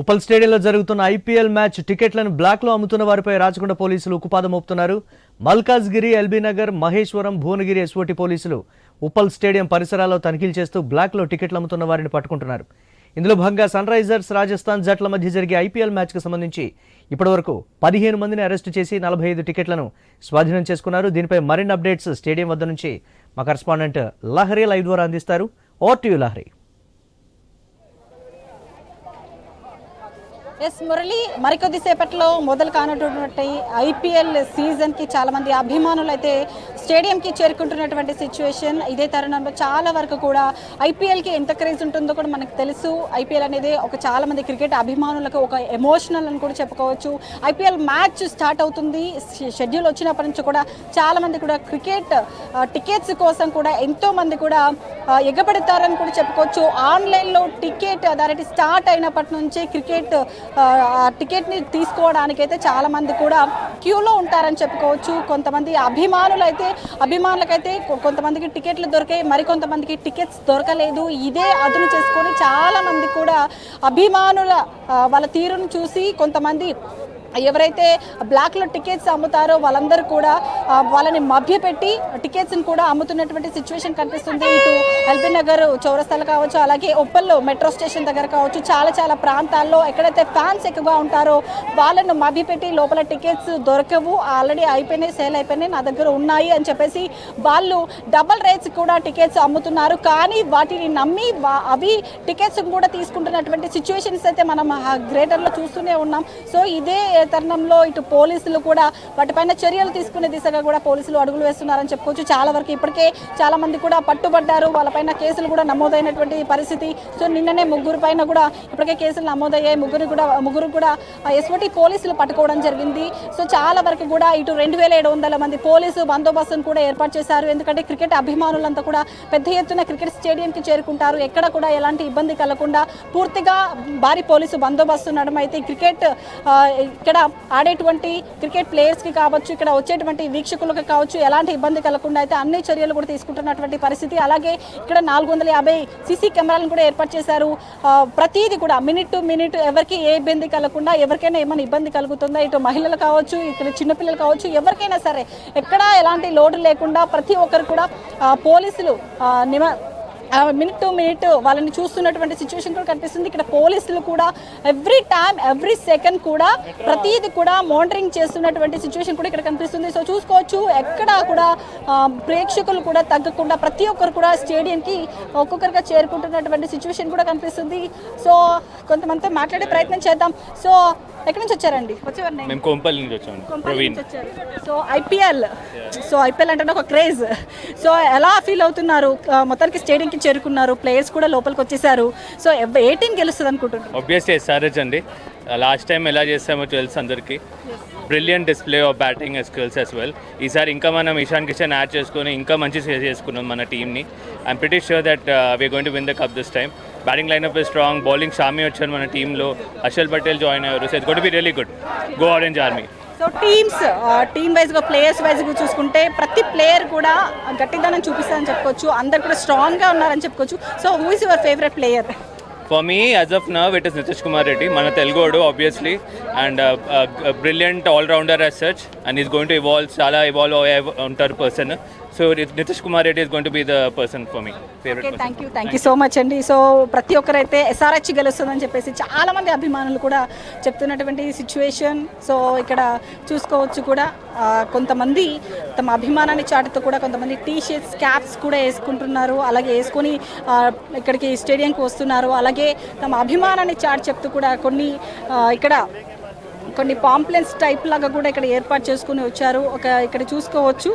ఉప్పల్ స్టేడియంలో జరుగుతున్న IPL match టికెట్లను బ్లాక్లో అమ్ముతున్న వారిపై రాచకొండ పోలీసులు ఉక్కుపాదం మోపుతున్నారు. మల్కాజ్గిరి ఎల్బీనగర్ మహేశ్వరం భువనగిరి ఎస్ఓటి పోలీసులు ఉప్పల్ స్టేడియం పరిసరాల్లో తనిఖీలు చేస్తూ బ్లాక్లో టికెట్లు అమ్ముతున్న వారిని పట్టుకుంటున్నారు. ఇందులో భాగంగా సన్ రైజర్స్ రాజస్థాన్ జట్ల మధ్య జరిగే ఐపీఎల్ మ్యాచ్కు సంబంధించి ఇప్పటివరకు పదిహేను మందిని అరెస్టు చేసి నలభై ఐదు టికెట్లను స్వాధీనం చేసుకున్నారు. దీనిపై మరిన్ని అప్డేట్స్ స్టేడియం వద్ద నుంచి మా కరస్పాండెంట్ లహరి లైవ్ ద్వారా అందిస్తారు. ఓ టీ లహరి. ఎస్ మురళి మరికొద్ది సేపట్లో మొదలు కానటువంటి ఐపీఎల్ సీజన్కి చాలామంది అభిమానులు అయితే స్టేడియంకి చేరుకుంటున్నటువంటి సిచ్యువేషన్ ఇదే తరుణంలో చాలా వరకు కూడా ఐపీఎల్కి ఎంత క్రేజ్ ఉంటుందో కూడా మనకు తెలుసు. ఐపీఎల్ అనేది ఒక చాలా మంది క్రికెట్ అభిమానులకు ఒక ఎమోషనల్ అని కూడా చెప్పుకోవచ్చు. ఐపీఎల్ మ్యాచ్ స్టార్ట్ అవుతుంది. షెడ్యూల్ వచ్చినప్పటి నుంచి కూడా చాలా మంది కూడా క్రికెట్ టికెట్స్ కోసం కూడా ఎంతో మంది కూడా ఆ, ఎగబడతారని కూడా చెప్పుకోవచ్చు. ఆన్లైన్లో టికెట్ దాని స్టార్ట్ అయినప్పటి నుంచి క్రికెట్ టికెట్ని తీసుకోవడానికి అయితే కూడా క్యూలో ఉంటారని చెప్పుకోవచ్చు. కొంతమంది అభిమానులు అయితే అభిమానులకైతే కొంతమందికి టికెట్లు దొరికాయి మరికొంతమందికి టికెట్స్ దొరకలేదు. ఇదే అదును చేసుకొని చాలామంది కూడా అభిమానుల వాళ్ళ తీరును చూసి కొంతమంది ఎవరైతే బ్లాక్లో టికెట్స్ అమ్ముతారో వాళ్ళందరూ కూడా వాళ్ళని మభ్యపెట్టి టికెట్స్ని కూడా అమ్ముతున్నటువంటి సిచ్యువేషన్ కనిపిస్తుంది. ఇటు ఎల్బీ నగర్ చౌరస్తాలు కావచ్చు అలాగే ఉప్పల్లో మెట్రో స్టేషన్ దగ్గర కావచ్చు చాలా చాలా ప్రాంతాల్లో ఎక్కడైతే ఫ్యాన్స్ ఎక్కువగా ఉంటారో వాళ్ళను మభ్యపెట్టి లోపల టికెట్స్ దొరకవు. ఆల్రెడీ అయిపోయినాయి సేల్ అయిపోయినాయి నా దగ్గర ఉన్నాయి అని చెప్పేసి వాళ్ళు డబల్ రేట్స్ కూడా టికెట్స్ అమ్ముతున్నారు. కానీ వాటిని నమ్మి అవి టికెట్స్ కూడా తీసుకుంటున్నటువంటి సిచ్యువేషన్స్ అయితే మనం ఆ గ్రేటర్లో చూస్తూనే ఉన్నాం. సో ఇదే తరుణంలో ఇటు పోలీసులు కూడా వాటిపైన చర్యలు తీసుకునే దిశగా కూడా పోలీసులు అడుగులు వేస్తున్నారని చెప్పుకోవచ్చు. చాలా వరకు ఇప్పటికే చాలా మంది కూడా పట్టుబడ్డారు. వాళ్ళపైన కేసులు కూడా నమోదైనటువంటి పరిస్థితి. సో నిన్ననే ముగ్గురు పైన కూడా ఇప్పటికే కేసులు నమోదయ్యాయి. ముగ్గురు కూడా ముగ్గురు కూడా ఎస్ఓటి పోలీసులు పట్టుకోవడం జరిగింది. సో చాలా వరకు కూడా ఇటు రెండు వేల ఏడు వందల మంది పోలీసు బందోబస్తును కూడా ఏర్పాటు చేశారు. ఎందుకంటే క్రికెట్ అభిమానులంతా కూడా పెద్ద ఎత్తున క్రికెట్ స్టేడియంకి చేరుకుంటారు. ఎక్కడ కూడా ఎలాంటి ఇబ్బంది కలగకుండా పూర్తిగా భారీ పోలీసు బందోబస్తు ఉండడం అయితే క్రికెట్ ఇక్కడ ఇక్కడ ఆడేటువంటి క్రికెట్ ప్లేయర్స్కి కావచ్చు ఇక్కడ వచ్చేటువంటి వీక్షకులకు కావచ్చు ఎలాంటి ఇబ్బంది కలగకుండా అయితే అన్ని చర్యలు కూడా తీసుకుంటున్నటువంటి పరిస్థితి. అలాగే ఇక్కడ నాలుగు వందల యాభై సీసీ కెమెరాలను కూడా ఏర్పాటు చేశారు. ప్రతిదీ కూడా మినిట్ టు మినిట్ ఎవరికి ఏ ఇబ్బంది కలగకుండా ఎవరికైనా ఏమైనా ఇబ్బంది కలుగుతుందా? ఇటు మహిళలు కావచ్చు ఇక్కడ చిన్నపిల్లలు కావచ్చు ఎవరికైనా సరే ఎక్కడా ఎలాంటి లోటు లేకుండా ప్రతి ఒక్కరు కూడా పోలీసులు నిమ మినిట్ టు మినిట్ వాళ్ళని చూస్తున్నటువంటి సిచ్యువేషన్ కూడా కనిపిస్తుంది. ఇక్కడ పోలీసులు కూడా ఎవ్రీ టైం ఎవ్రీ సెకండ్ కూడా ప్రతిదీ కూడా మానిటరింగ్ చేస్తున్నటువంటి సిచ్యువేషన్ కూడా ఇక్కడ కనిపిస్తుంది. సో చూసుకోవచ్చు ఎక్కడ కూడా ప్రేక్షకులు కూడా తగ్గకుండా ప్రతి ఒక్కరు కూడా స్టేడియంకి ఒక్కొక్కరిగా చేరుకుంటున్నటువంటి సిచ్యువేషన్ కూడా కనిపిస్తుంది. సో కొంతమందితో మాట్లాడే ప్రయత్నం చేద్దాం. సో ఎక్కడి నుంచి వచ్చారండి? వచ్చేవారు మేము కోంపల్లి నుంచి వచ్చాము Praveen. So IPL so IPL అంటే ఒక క్రేజ్ సో ఎలా ఫీల్ అవుతున్నారు మొత్తానికి స్టేడియంకి చేరుకున్నారు ప్లేయర్స్ కూడా లోపలికి వచ్చేసారు. సో ఏ టీం గెలుస్తుంది అనుకుంటున్నారు? ఆబ్వియస్లీ ఎస్ఆర్హెచ్ అండి. లాస్ట్ టైం ఎలా చేస్తామో తెలుసు అందరికీ. Brilliant display of batting skills as well ఈసారి ఇంకా మనం ఇషాన్ కిషన్ యాడ్ చేసుకొని ఇంకా మంచి చేసి చేసుకున్నాం మన టీమ్ని I'm pretty sure that we going to win the cup this time batting lineup is strong bowling Shami వచ్చారు మన టీంలో హర్షల్ పటేల్ జాయిన్ అయ్యారు. So it got be really good go orange army so teams team వైజ్గా players వైజ్గా చూసుకుంటే ప్రతి player కూడా గట్టిదనం చూపిస్తారని చెప్పుకోవచ్చు. అందరు కూడా స్ట్రాంగ్గా ఉన్నారని చెప్పుకోవచ్చు. So who is your favourite player for me as of now it is Nitish Kumar Reddy మన తెలుగోడు obviously and brilliant allrounder as such and is going to evolve చాలా ఇవాల్వ్ అయ్యే ఉంటారు person so Nitish Kumar Reddy is going to be the person for me favourite thank you thank you so much అండి. So ప్రతి ఒక్కరైతే SRH గెలుస్తుందని చెప్పేసి చాలా మంది అభిమానులు కూడా చెప్తున్నటువంటి సిచ్యువేషన్ సో ఇక్కడ చూసుకోవచ్చు కూడా కొంతమంది తమ అభిమానాన్ని చాటుతూ కూడా కొంతమంది టీ షర్ట్స్ క్యాప్స్ కూడా వేసుకుంటున్నారు. అలాగే వేసుకొని ఇక్కడికి స్టేడియంకి వస్తున్నారు. అలాగే తమ అభిమానాన్ని చాటు చెప్తూ కూడా కొన్ని ఇక్కడ కొన్ని పాంప్లెన్స్ టైప్ లాగా కూడా ఇక్కడ ఏర్పాటు చేసుకుని వచ్చారు. ఒక ఇక్కడ చూసుకోవచ్చు.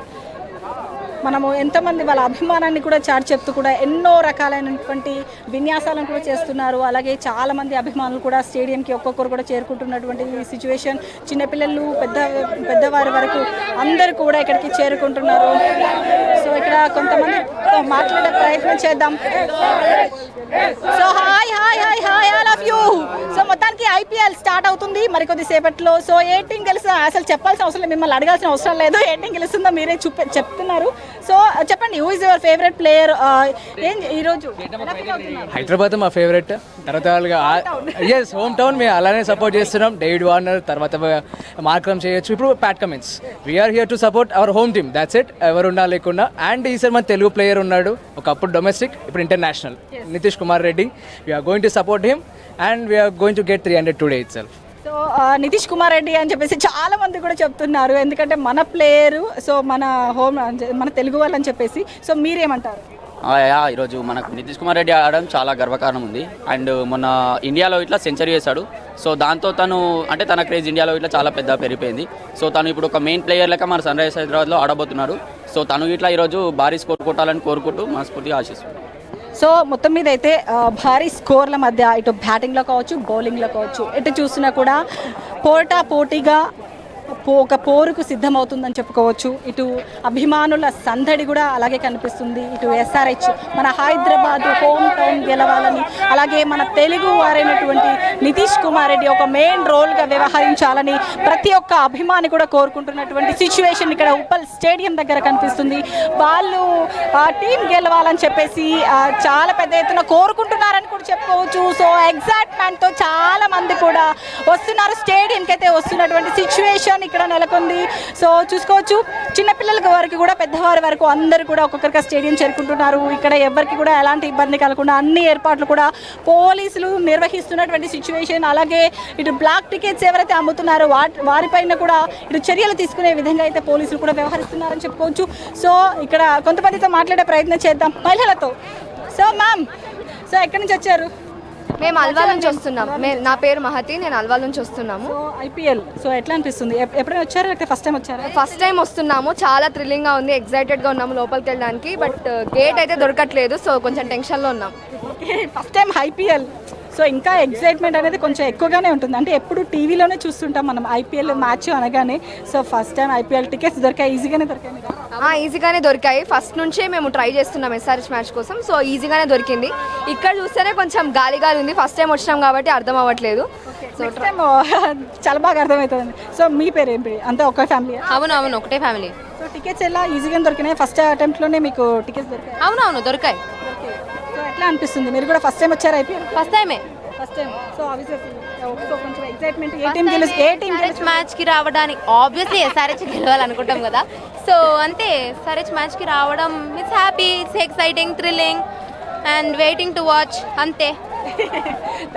మనము ఎంతమంది వాళ్ళ అభిమానాన్ని కూడా చాటి చెప్తూ కూడా ఎన్నో రకాలైనటువంటి విన్యాసాలను కూడా చేస్తున్నారు. అలాగే చాలా మంది అభిమానులు కూడా స్టేడియంకి ఒక్కొక్కరు కూడా చేరుకుంటున్నటువంటి సిచ్యువేషన్ చిన్నపిల్లలు పెద్ద పెద్దవారి వరకు అందరూ కూడా ఇక్కడికి చేరుకుంటున్నారు. సో ఇక్కడ కొంతమంది మాట్లాడే ప్రయత్నం చేద్దాం. So hi hi hi hi all of you so మొత్తానికి ఐపీఎల్ స్టార్ట్ అవుతుంది. మరికొద్ది సేపట్లో సో ఏ టీం గెలుస్తుందో అసలు చెప్పాల్సిన అవసరం లేదు. మిమ్మల్ని అడగాల్సిన అవసరం లేదు. ఏ టీం గెలుస్తుందో మీరే చూపే చెప్తున్నారు. సో చెప్పండి who is your favourite player ఏం ఈరోజు? హైదరాబాద్ మా ఫేవరెట్ తర్వాత ఎస్ హోమ్ టౌన్ మేము అలానే సపోర్ట్ చేస్తున్నాం. డేవిడ్ వార్నర్ తర్వాత మార్క్రమ్ చేయొచ్చు. ఇప్పుడు Pat Cummins we're here to support our home team that's it ఎవరు ఉన్నా లేకుండా అండ్ ఈసారి మన తెలుగు ప్లేయర్ ఉన్నాడు. ఒకప్పుడు డొమెస్టిక్ ఇప్పుడు international Nitish Kumar Reddy. We're going to support him and we're going to get three hundred today itself so Nitish Kumar Reddy అని చెప్పేసి చాలా మంది కూడా చెప్తున్నారు. ఎందుకంటే మన ప్లేయరు సో మన హోమ్ మన తెలుగు వాళ్ళు అని చెప్పేసి. సో మీరేమంటారు? ఈరోజు మనకు నితీష్ కుమార్ రెడ్డి ఆడడం చాలా గర్వకారణం ఉంది. అండ్ మొన్న ఇండియాలో ఇట్లా సెంచరీ చేశాడు. సో దాంతో తను అంటే తన క్రేజ్ ఇండియాలో ఇట్లా చాలా పెద్ద పెరిగిపోయింది. సో తను ఇప్పుడు ఒక మెయిన్ ప్లేయర్ లెక్క మన సన్ రైజర్స్ హైదరాబాద్లో ఆడబోతున్నాడు సో తను ఇట్లా ఈరోజు భారీ స్కోర్ కొట్టాలని కోరుకుంటూ మనస్ఫూర్తిగా ఆశిస్తున్నాను సో మొత్తం మీద అయితే భారీ స్కోర్ల మధ్య ఇటు బ్యాటింగ్లో కావచ్చు బౌలింగ్లో కావచ్చు ఎటు చూసినా కూడా పోటా పోటీగా ఒక పోరుకు సిద్ధమవుతుందని చెప్పుకోవచ్చు. ఇటు అభిమానుల సందడి కూడా అలాగే కనిపిస్తుంది. ఇటు ఎస్ఆర్హెచ్ మన హైదరాబాద్ హోమ్ టౌన్ గెలవాలని అలాగే మన తెలుగు వారైనటువంటి నితీష్ కుమార్ రెడ్డి ఒక మెయిన్ రోల్గా వ్యవహరించాలని ప్రతి ఒక్క అభిమాని కూడా కోరుకుంటున్నటువంటి సిచ్యువేషన్ ఇక్కడ ఉప్పల్ స్టేడియం దగ్గర కనిపిస్తుంది. వాళ్ళు ఆ టీం గెలవాలని చెప్పేసి చాలా పెద్ద ఎత్తున కోరుకుంటున్నారని కూడా చెప్పుకోవచ్చు. సో ఎగ్జాక్ట్మెంట్తో చాలా మంది కూడా వస్తున్నారు. స్టేడియంకి అయితే వస్తున్నటువంటి సిచ్యువేషన్ ఇక్కడ నెలకొంది. సో చూసుకోవచ్చు చిన్నపిల్లల వరకు కూడా పెద్దవారి వరకు అందరూ కూడా ఒక్కొక్కరిగా స్టేడియం చేరుకుంటున్నారు. ఇక్కడ ఎవరికి కూడా ఎలాంటి ఇబ్బంది కలగకుండా అన్ని ఏర్పాట్లు కూడా పోలీసులు నిర్వహిస్తున్నటువంటి సిచ్యువేషన్ అలాగే ఇటు బ్లాక్ టికెట్స్ ఎవరైతే అమ్ముతున్నారో వాటి వారిపైన కూడా ఇటు చర్యలు తీసుకునే విధంగా అయితే పోలీసులు కూడా వ్యవహరిస్తున్నారని చెప్పుకోవచ్చు. సో ఇక్కడ కొంతమందితో మాట్లాడే ప్రయత్నం చేద్దాం. మహిళలతో. సో మ్యామ్ సో ఎక్కడి నుంచి వచ్చారు? మేము అల్వాల్ నుంచి వస్తున్నాం. నా పేరు మహతి నేను అల్వాల్ నుంచి వస్తున్నాము. ఐపీఎల్ సో ఎట్లా అనిపిస్తుంది? ఎప్- ఎప్పుడైనా వచ్చారా లేకపోతే ఫస్ట్ టైం వచ్చారా? ఫస్ట్ టైం వస్తున్నాము. చాలా థ్రిల్లింగ్గా ఉంది. ఎక్సైటెడ్గా ఉన్నాము లోపలికి వెళ్ళడానికి. బట్ గేట్ అయితే దొరకట్లేదు. సో కొంచెం టెన్షన్లో ఉన్నాం. First time IPL. సో ఇంకా ఎక్సైట్మెంట్ అనేది కొంచెం ఎక్కువగానే ఉంటుంది. అంటే ఎప్పుడు టీవీలోనే చూస్తుంటాం మనం. ఐపీఎల్ మ్యాచ్ అనగానే. So first time IPL tickets దొరికాయి. ఈజీగానే దొరికాయి ఈజీగానే దొరికాయి. ఫస్ట్ నుంచే మేము ట్రై చేస్తున్నాం ఎస్ఆర్హెచ్ మ్యాచ్ కోసం. సో ఈజీగానే దొరికింది. ఇక్కడ చూస్తేనే కొంచెం గాలి గాలి ఉంది. ఫస్ట్ టైం వచ్చినాం కాబట్టి అర్థం అవ్వట్లేదు. సో టైం చాలా బాగా అర్థమవుతుంది సో మీ పేరు ఏం పేరు అంతా ఒక ఫ్యామిలీ అవును అవును. ఒకటే ఫ్యామిలీ సో టికెట్స్ ఎలా ఈజీగా దొరికినాయి? ఫస్ట్ అటెంప్ట్లోనే మీకు టికెట్స్ దొరికాయి? అవును అవును. దొరికాయి. ఎట్లా అనిపిస్తుంది. మీరు కూడా ఫస్ట్ టైం వచ్చారు ఐపీఎల్ ఫస్ట్ టైమే ఫస్ట్ టైం సో కొంచెం ఎక్సైట్మెంట్ ఏ టీం గెలుసు ఏ టీం ఎస్ఆర్హెచ్ మ్యాచ్కి రావడానికి ఆబ్వియస్లీ ఎస్ఆర్హెచ్ గెలవాలనుకుంటాం కదా. సో అంతే ఎస్ఆర్హెచ్ మ్యాచ్కి రావడం it's happy it's exciting thrilling and waiting to watch అంతే.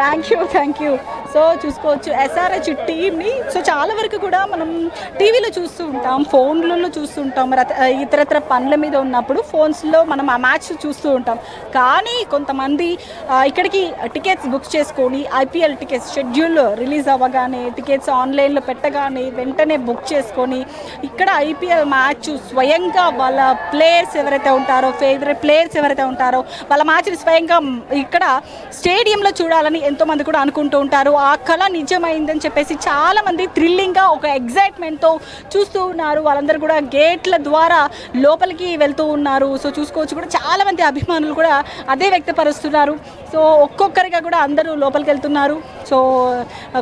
Thank you thank you so చూసుకోవచ్చు. ఎస్ఆర్హెచ్ టీమ్ని. సో చాలా వరకు కూడా మనం టీవీలో చూస్తూ ఉంటాం ఫోన్లలో చూస్తూ ఉంటాం రత- ఇతరత్ర పనుల మీద ఉన్నప్పుడు ఫోన్స్లో మనం ఆ మ్యాచ్ చూస్తూ ఉంటాం. కానీ కొంతమంది ఇక్కడికి టికెట్స్ బుక్ చేసుకొని ఐపీఎల్ టికెట్స్ షెడ్యూల్ రిలీజ్ అవ్వగానే టికెట్స్ ఆన్లైన్లో పెట్టగానే వెంటనే బుక్ చేసుకొని ఇక్కడ ఐపీఎల్ మ్యాచ్ స్వయంగా వాళ్ళ ప్లేయర్స్ ఎవరైతే ఉంటారో ఫేవరెట్ ప్లేయర్స్ ఎవరైతే ఉంటారో వాళ్ళ మ్యాచ్ని స్వయంగా ఇక్కడ స్టేడియంలో చూడాలని ఎంతోమంది కూడా అనుకుంటూ ఉంటారు. ఆ ఆ కళ నిజమైందని చెప్పేసి చాలామంది థ్రిల్లింగ్గా ఒక ఎగ్జైట్మెంట్తో చూస్తూ ఉన్నారు. వాళ్ళందరూ కూడా గేట్ల ద్వారా లోపలికి వెళ్తూ ఉన్నారు. సో చూసుకోవచ్చు కూడా చాలామంది అభిమానులు కూడా అదే వ్యక్తపరుస్తున్నారు. సో ఒక్కొక్కరిగా కూడా అందరూ లోపలికి వెళ్తున్నారు. సో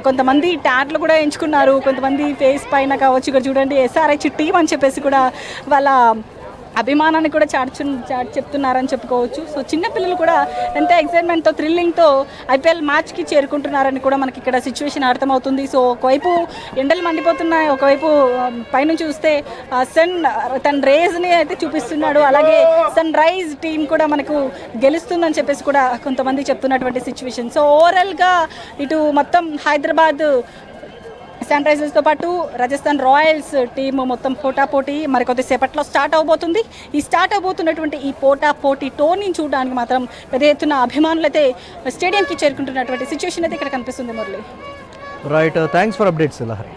కొంతమంది ట్యాట్లు కూడా ఎంచుకున్నారు. కొంతమంది ఫేస్ పైన కావచ్చు ఇక్కడ చూడండి ఎస్ఆర్ఐ టీం అని చెప్పేసి కూడా వాళ్ళ అభిమానాన్ని కూడా చాటు చెప్తున్నారని చెప్పుకోవచ్చు. సో చిన్నపిల్లలు కూడా ఎంత ఎక్సైట్మెంట్తో థ్రిల్లింగ్తో ఐపీఎల్ మ్యాచ్కి చేరుకుంటున్నారని కూడా మనకి ఇక్కడ సిచ్యువేషన్ అర్థమవుతుంది. సో ఒకవైపు ఎండలు మండిపోతున్నాయి ఒకవైపు పైనుంచి చూస్తే సన్ తన రేజ్ని అయితే చూపిస్తున్నాడు. అలాగే సన్ రైజ్ టీం కూడా మనకు గెలుస్తుందని చెప్పేసి కూడా కొంతమంది చెప్తున్నటువంటి సిచ్యువేషన్. సో ఓవరాల్గా ఇటు మొత్తం హైదరాబాద్ సన్ రైజర్స్తో పాటు రాజస్థాన్ రాయల్స్ టీమ్ మొత్తం పోటా పోటీ మరి కొద్దిసేపట్లో స్టార్ట్ అవబోతుంది. ఈ స్టార్ట్ అవబోతున్నటువంటి ఈ పోటా పోటీ టోర్నీని చూడడానికి మాత్రం పెద్ద ఎత్తున అభిమానులు అయితే స్టేడియంకి చేరుకుంటున్నటువంటి సిచ్యువేషన్ అయితే ఇక్కడ కనిపిస్తుంది Murali. Right thanks for updates Lahari